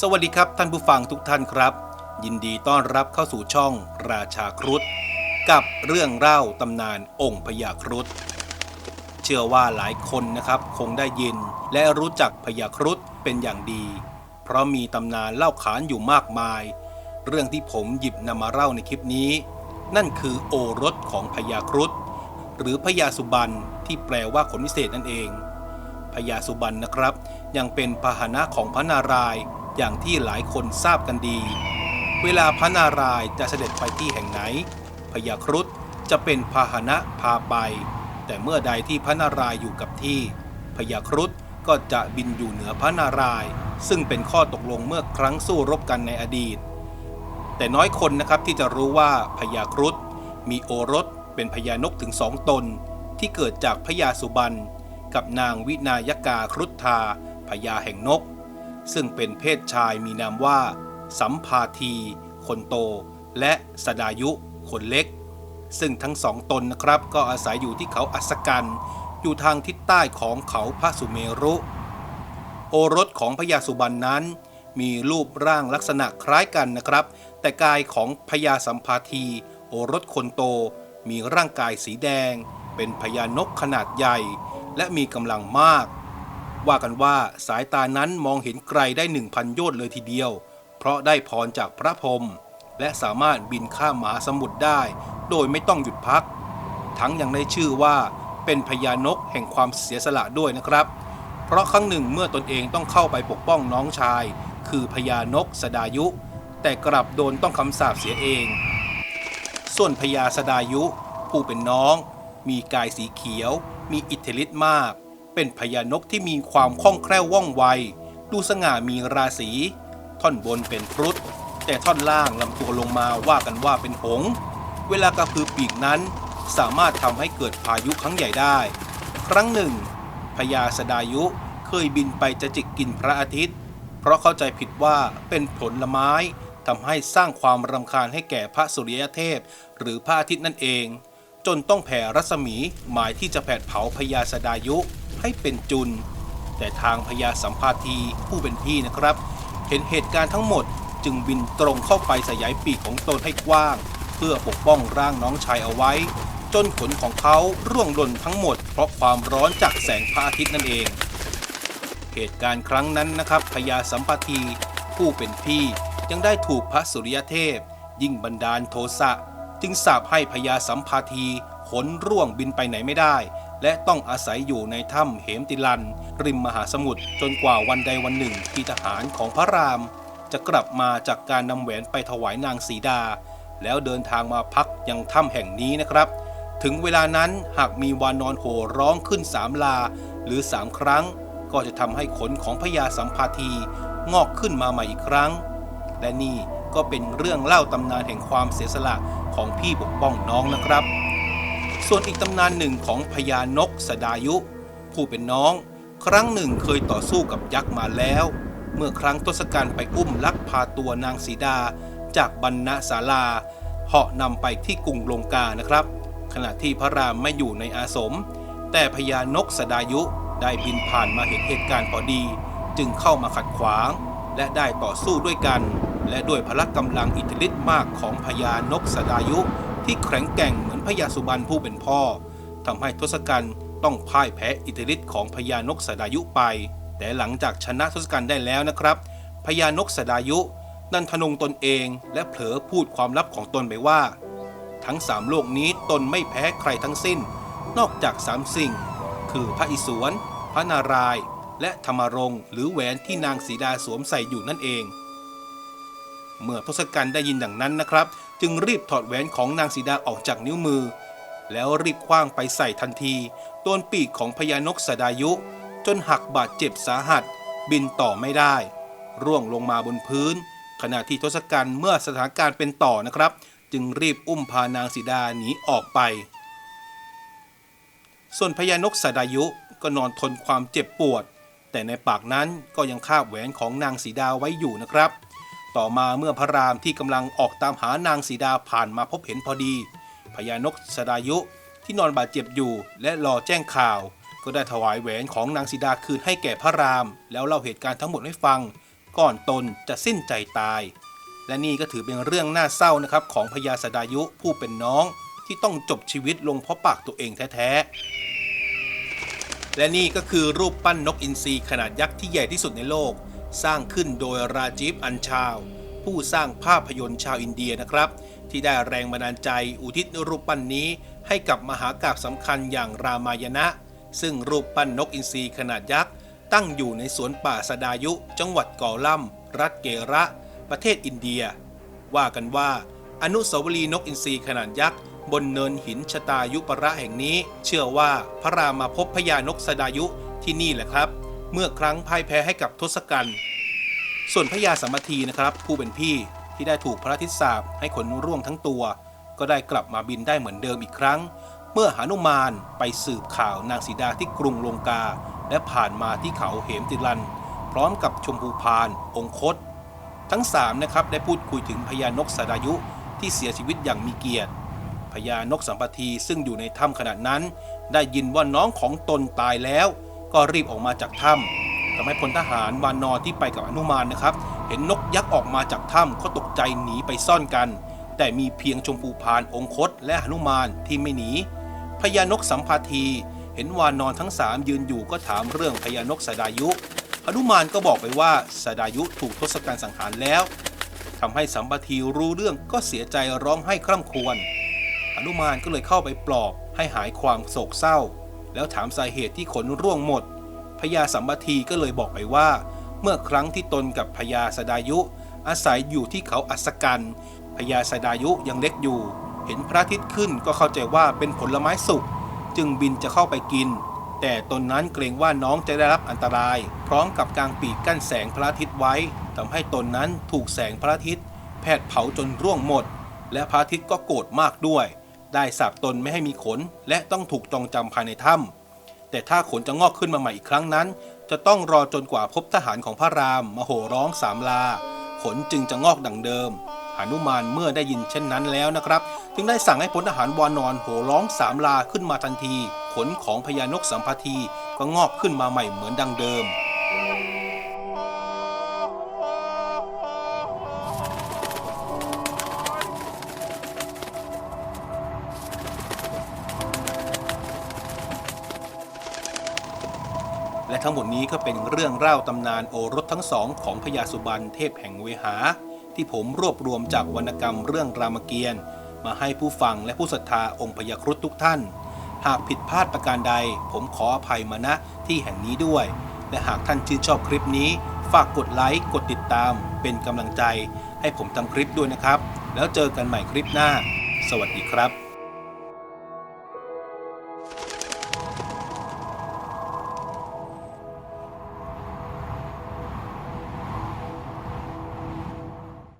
สวัสดีครับท่านผู้ฟังทุกท่านครับ ยินดีต้อนรับเข้าสู่ช่องราชาครุฑกับเรื่องเล่าตำนานองค์พญาครุฑเชื่อว่าหลายคนนะครับคงได้ยินและรู้จักพญาครุฑเป็นอย่างดี เพราะมีตำนานเล่าขานอยู่มากมาย เรื่องที่ผมหยิบนำมาเล่าในคลิปนี้ นั่นคือโอรสของพญาครุฑหรือพญาสุบันที่แปลว่าขนวิเศษนั่นเองพญาสุบันนะครับ ยังเป็นพาหนะของพระนารายณ์ อย่างที่หลายคนทราบกันดี เวลาพระนารายณ์จะเสด็จไปที่แห่งไหนพญาครุฑจะเป็นพาหนะพาไป แต่เมื่อใดที่พระนารายณ์อยู่กับที่พญาครุฑก็จะบินอยู่เหนือพระนารายณ์ซึ่งเป็นข้อตกลงเมื่อครั้งสู้รบกันในอดีต แต่น้อยคนนะครับที่จะรู้ว่าพญาครุฑมีโอรสเป็นพญานกถึงสองตน ที่เกิดจากพญาสุบันกับนางวินายกาครุฑธาพญาแห่งนก ซึ่งเป็นเพศชายมีนามว่า สัมภาที คนโต และสดายุ คนเล็ก ซึ่งทั้งสองตนนะครับก็อาศัยอยู่ที่เขาอัสกัน อยู่ทางทิศใต้ของเขาพระสุเมรุ โอรสของพญาสุบันนั้น มีรูปร่างลักษณะคล้ายกันนะครับ แต่กายของพญาสัมภาที โอรสคนโต มีร่างกายสีแดง เป็นพญานกขนาดใหญ่ และมีกำลังมาก ว่ากันว่าสายตานั้นมองเห็นไกลได้หนึ่งพันโยชน์เลยทีเดียว เพราะได้พรจากพระพรหมและสามารถบินข้ามมหาสมุทรได้ โดยไม่ต้องหยุดพัก ทั้งยังได้ชื่อว่าเป็นพญานกแห่งความเสียสละด้วยนะครับ เพราะครั้งหนึ่งเมื่อตนเองต้องเข้าไปปกป้องน้องชาย คือพญานกสดายุ แต่กลับโดนต้องคำสาปเสียเอง ส่วนพญาสดายุ ผู้เป็นน้อง มีกายสีเขียว มีอิทธิฤทธิ์มาก เป็นพญานกที่มีความคล่องแคล่วว่องไว ดูสง่ามีราศี ท่อนบนเป็นครุฑแต่ท่อนล่างลำตัวลงมาว่ากันว่าเป็นหงส์เวลากระพือปีกนั้น สามารถทำให้เกิดพายุครั้งใหญ่ได้ ครั้งหนึ่งพญาสดายุเคยบินไปจะจิกกินพระอาทิตย์ เพราะเข้าใจผิดว่าเป็นผลไม้ทำให้สร้างความรำคาญให้แก่พระสุริยเทพ หรือพระอาทิตย์นั่นเอง จนต้องแผ่รัศมีหมายที่จะแผดเผาพญาสดายุ ให้เป็นจุน แต่ทางพญาสัมภาทีผู้เป็นพี่นะครับ เห็นเหตุการณ์ทั้งหมดจึงบินตรงเข้าไปสยายปีกของตนให้กว้าง เพื่อปกป้องร่างน้องชายเอาไว้ จนขนของเขาร่วงหล่นทั้งหมด เพราะความร้อนจากแสงพระอาทิตย์นั่นเอง เหตุการณ์ครั้งนั้นนะครับพญาสัมปทีผู้เป็นพี่ยังได้ถูกพระสุริยเทพ ยิ่งบันดาลโทสะ จึงสาปให้พญาสัมภาทีขนร่วงบินไปไหนไม่ได้ และต้องอาศัยอยู่ในถ้ำเหมติลัน ริมมหาสมุทรจนกว่าวันใดวันหนึ่งที่ทหารของพระราม จะกลับมาจากการนำแหวนไปถวายนางสีดา แล้วเดินทางมาพักยังถ้ำแห่งนี้นะครับ ถึงเวลานั้นหากมีวานอนโห่ร้องขึ้นสามลา หรือสามครั้ง ก็จะทำให้ขนของพญาสัมภาทีงอกขึ้นมาใหม่อีกครั้ง และนี่ก็เป็นเรื่องเล่าตำนานแห่งความเสียสละของพี่ปกป้องน้องนะครับ ส่วนอีกตำนานหนึ่งของพญานกสดายุ ผู้เป็นน้อง ครั้งหนึ่งเคยต่อสู้กับยักษ์มาแล้ว เมื่อครั้งทศกัณฐ์ไปอุ้มลักพาตัวนางสีดา จากบรรณศาลาเหาะนำไปที่กรุงลงกานะครับ ขณะที่พระรามไม่อยู่ในอาสม แต่พญานกสดายุได้บินผ่านมาเห็นเหตุการณ์พอดี จึงเข้ามาขัดขวาง และได้ต่อสู้ด้วยกัน และด้วยพละกำลังอิทธิฤทธิ์มากของพญานกสดายุ ที่แข็งแกร่งเหมือนพญาสุบรรณผู้เป็นพ่อทำให้ทศกัณฐ์ต้องพ่ายแพ้อิทธิฤทธิ์ของพญานกสดายุไป แต่หลังจากชนะทศกัณฐ์ได้แล้วนะครับพญานกสดายุนันทนงตนเองและเผลอพูดความลับของตนไปว่า ทั้งสามโลกนี้ตนไม่แพ้ใครทั้งสิ้น นอกจากสามสิ่ง คือพระอิศวร พระนารายณ์และธรรมรงค์หรือแหวนที่นางสีดาสวมใส่อยู่นั่นเอง เมื่อทศกัณฐ์ได้ยินดังนั้นนะครับ จึงรีบถอดแหวนของนางสีดาออกจากนิ้วมือ แล้วรีบคว้างไปใส่ทันทีโดนปีกของพญานกสดายุ จนหักบาดเจ็บสาหัส บินต่อไม่ได้ ร่วงลงมาบนพื้น ขณะที่ทศกัณฐ์เมื่อสถานการณ์เป็นต่อนะครับ จึงรีบอุ้มพานางสีดาหนีออกไป ส่วนพญานกสดายุก็นอนทนความเจ็บปวด แต่ในปากนั้นก็ยังคาบแหวนของนางสีดาไว้อยู่นะครับ ต่อมาเมื่อพระรามที่กำลังออกตามหานางสีดาผ่านมาพบเห็นพอดี พญานกสดายุที่นอนบาดเจ็บอยู่และรอแจ้งข่าว ก็ได้ถวายแหวนของนางสีดาคืนให้แก่พระราม แล้วเล่าเหตุการณ์ทั้งหมดให้ฟัง ก่อนตนจะสิ้นใจตาย และนี่ก็ถือเป็นเรื่องน่าเศร้านะครับของพญาสดายุผู้เป็นน้องที่ต้องจบชีวิตลงเพราะปากตัวเองแท้ๆและนี่ก็คือรูปปั้นนกอินทรีขนาดยักษ์ที่ใหญ่ที่สุดในโลก สร้างขึ้นโดยราจีฟอันชาว ผู้สร้างภาพยนตร์ชาวอินเดียนะครับ ที่ได้แรงบันดาลใจอุทิศรูปปั้นนี้ ให้กับมหากาพย์สำคัญอย่างรามายณะ ซึ่งรูปปั้นนกอินทรีขนาดยักษ์ ตั้งอยู่ในสวนป่าสดายุ จังหวัดกอลัมรัฐเกระ ประเทศอินเดีย ว่ากันว่า อนุสาวรีย์นกอินทรีขนาดยักษ์บนเนินหินชะตายุประแห่งนี้ เชื่อว่าพระรามาพบพญานกสดายุที่นี่แหละครับ เมื่อครั้งพ่ายแพ้ให้กับทศกัณฐ์ส่วนพญาสัมมทีนะครับ ผู้เป็นพี่ที่ได้ถูกพระอาทิตย์สาบให้ขนร่วงทั้งตัว ก็ได้กลับมาบินได้เหมือนเดิมอีกครั้ง เมื่อหานุมานไปสืบข่าวนางสีดาที่กรุงลงกา และผ่านมาที่เขาเหมติลัน พร้อมกับชมพูพานองคต ทั้งสามนะครับได้พูดคุยถึงพญานกสดายุที่เสียชีวิตอย่างมีเกียรติพญานกสัมปทีซึ่งอยู่ในถ้ำขณะนั้น ได้ยินว่าน้องของตนตายแล้ว ก็รีบออกมาจากถ้ำทำให้พลทหารวานนอที่ไปกับอนุมานนะครับ เห็นนกยักษ์ออกมาจากถ้ำก็ตกใจหนีไปซ่อนกัน แต่มีเพียงชมพูพานองคตและหนุมานที่ไม่หนีพญานกสัมภาทีเห็นวานนอนทั้งสามยืนอยู่ก็ถามเรื่องพญานกสดายุหนุมานก็บอกไปว่าสดายุถูกทศกัณฐ์สังหารแล้วทำให้สัมปทีรู้เรื่องก็เสียใจร้องไห้คร่ำครวญอนุมานก็เลยเข้าไปปลอบให้หายความโศกเศร้า แล้วถามสาเหตุที่ขนร่วงหมดพญาสัมปทีก็เลยบอกไปว่า เมื่อครั้งที่ตนกับพญาสดายุ อาศัยอยู่ที่เขาอัศกันพญาสดายุยังเล็กอยู่ เห็นพระอาทิตย์ขึ้นก็เข้าใจว่าเป็นผลไม้สุกจึงบินจะเข้าไปกิน แต่ตนนั้นเกรงว่าน้องจะได้รับอันตราย พร้อมกับกางปีกกั้นแสงพระอาทิตย์ไว้ทำให้ตนนั้นถูกแสงพระอาทิตย์แผดเผาจนร่วงหมด และพระอาทิตย์ก็โกรธมากด้วย ได้สาบตนไม่ให้มีขน และต้องถูกจองจำภายในถ้ำแต่ถ้าขนจะงอกขึ้นมาใหม่อีกครั้งนั้น จะต้องรอจนกว่าพบทหารของพระรามมาโห่ร้องสามลา ขนจึงจะงอกดังเดิมหานุมานเมื่อได้ยินเช่นนั้นแล้วนะครับ จึงได้สั่งให้พลทหารวานอนโห่ร้องสามลาขึ้นมาทันที ขนของพญานกสัมภทีก็งอกขึ้นมาใหม่เหมือนดังเดิม ทั้งหมดนี้ก็เป็นเรื่องเล่าตำนานโอรสทั้งสองของพญาสุบรรณเทพแห่งเวหา ที่ผมรวบรวมจากวรรณกรรมเรื่องรามเกียรติ์มาให้ผู้ฟังและผู้ศรัทธาองค์พญาครุฑทุกท่าน หากผิดพลาดประการใด ผมขออภัยมาณที่แห่งนี้ด้วย และหากท่านชื่นชอบคลิปนี้ ฝากกดไลค์กดติดตาม เป็นกำลังใจ ให้ผมทำคลิปด้วยนะครับ แล้วเจอกันใหม่คลิปหน้า สวัสดีครับ